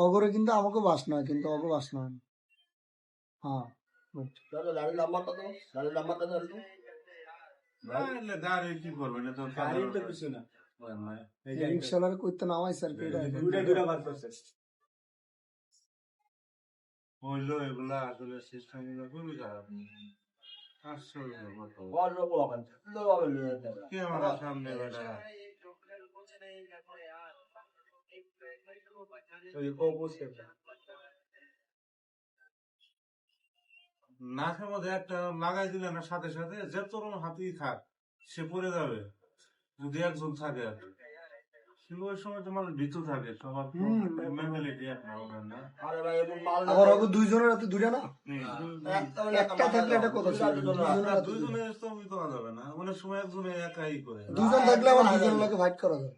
অগরে কিন্তু আমাকে বাস নয় কিন্তু অগ বাস নয় হ্যাঁ না তো গাড়ি তো কিছু না। এই যে রিক্সাওয়ালার করতে নামাই স্যার দুইটা দুইটা বার করছে হইল এগুলা আসলে সিস্টেমগুলো খুবই খারাপ আশ্চর্য কত বল সামনে বেটা ওই ও বুঝতে নাকের মধ্যে একটা লাগাই দিলে না সাথে সাথে যে তোর হাতি খাক সে পড়ে যাবে। যদি একজন থাকে আর কি। ওই সময় তো মানুষ ভীতু থাকে সবার মেন্টালিটি না। আবার অগ দুইজনের হাতে দুইটা না? একটা একটা থাকলে একটা কথা ছিল। দুইজনের তো করা যাবে না। অনেক সময় একজনে একাই করে। দুইজন থাকলে আবার দুইজনের লাগে ফাইট করা যায়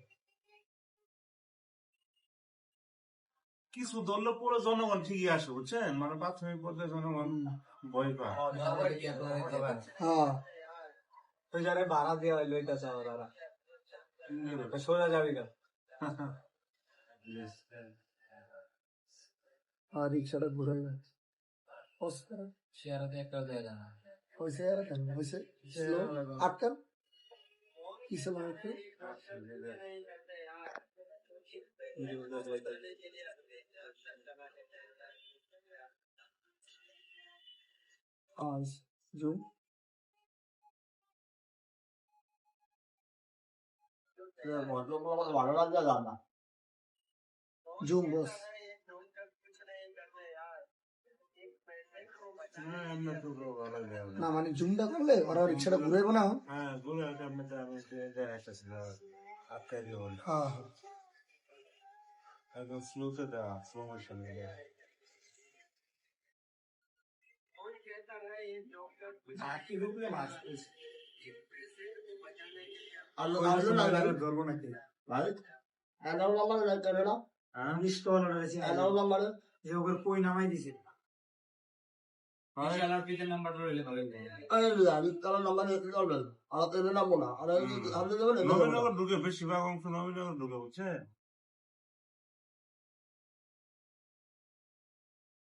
কিছু ধরলে পুরো জনগণ ঠিকই আসে বুঝছেন? মানে প্রাথমিক পর্যায়ে জনগণ ভয় পায়। হ্যাঁ তো যারা ভাড়া দেওয়া হইল এটা চাওয়া তারা? সোজা যাবি না আর রিক্সাটা ঘুরে একটা দেয় না। কেন? হয়েছে আটকান? কিসে আজ জুম ভালো লাগছে না। মানে জুমটা করলে ওরা রিক্সাটা ঘুরাইবো না হ্যাঁ হ্যাঁ। স্লোতে দেওয়া স্লো মোশন আলো দেবেন নবীনগর ঢুকে বেশিরভাগ অংশ নবীনগর ঢুকে বুঝছে?